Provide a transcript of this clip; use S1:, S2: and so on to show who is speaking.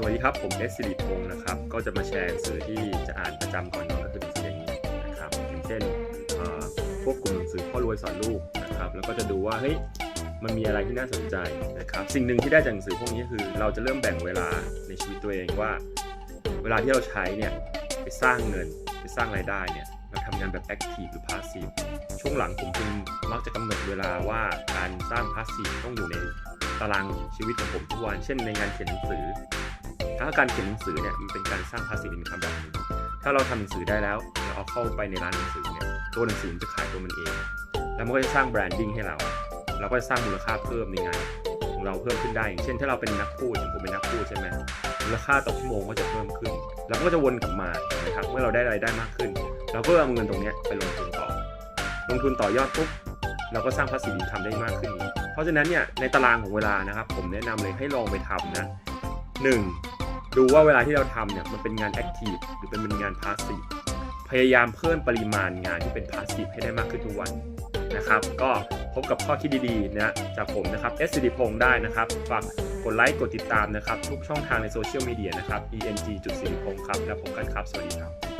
S1: สวัสดีครับ ผมเอสสิริพงศ์นะครับ ก็จะมาแชร์หนังสือที่จะอ่านประจำก่อนนอนก็คือหนังสืออย่างนี้นะครับอย่างเช่นพวกกลุ่มหนังสือพ่อรวยสอนลูกนะครับแล้วก็จะดูว่าเฮ้ยมันมีอะไรที่น่าสนใจนะครับ สิ่งหนึ่งที่ได้จากหนังสือพวกนี้คือ เราจะเริ่มแบ่งเวลาในชีวิตตัวเองว่า เวลาที่เราใช้เนี่ยไปสร้างเงินไปสร้างรายได้เนี่ยเราทำงานแบบแอคทีฟหรือพาสซีฟช่วงหลังผมจึงมักจะกำหนดเวลาว่าการสร้างพาสซีฟต้องอยู่ในตารางชีวิตของผมทุกวัน เช่นในงานเขียนหนังสือ ถ้าการเขียนหนังสือเนี่ยมันเป็นการสร้างพาสซีฟอินคัมแบบนึงถ้าเราทำหนังสือได้แล้วเราเอาเข้าไปในร้านหนังสือเนี่ยตัวหนังสือมันจะขายตัวมันเอง แล้วมันก็จะสร้างแบรนดิ้งให้เรา เราก็จะสร้างมูลค่าเพิ่มในงานของเราเพิ่มขึ้นได้อย่างเช่น ถ้าเราเป็นนักพูดอย่างผมเป็นนักพูดใช่ไหมมูลค่าต่อชั่วโมงก็จะเพิ่มขึ้น แล้วก็จะวนกลับมานะครับเมื่อเราได้รายได้มากขึ้น เราก็เอาเงินตรงนี้ไปลงทุนต่อ ลงทุนต่อยอดปุ๊บเราก็สร้างพาสีอินคัมได้มากขึ้น เพราะฉะนั้นเนี่ยในตารางของเวลานะครับ ผมแนะนำเลยให้ลองไปทำนะหนึ่ง ดูว่าเวลาที่เราทำเนี่ยมันเป็นงานแอคทีฟหรือเป็นงานพาสซีฟพยายามเพิ่มปริมาณงานที่เป็นพาสซีฟให้ได้มากขึ้นทุกวันนะครับ ก็พบกับข้อคิดดีๆนะจากผมนะครับเอสสิริพงศ์ได้นะครับฝากกดไลค์กดติดตามนะครับ ทุกช่องทางในโซเชียลมีเดียนะครับ eng จุดสิริพงศ์ครับ แล้วพบกันครับ สวัสดีครับ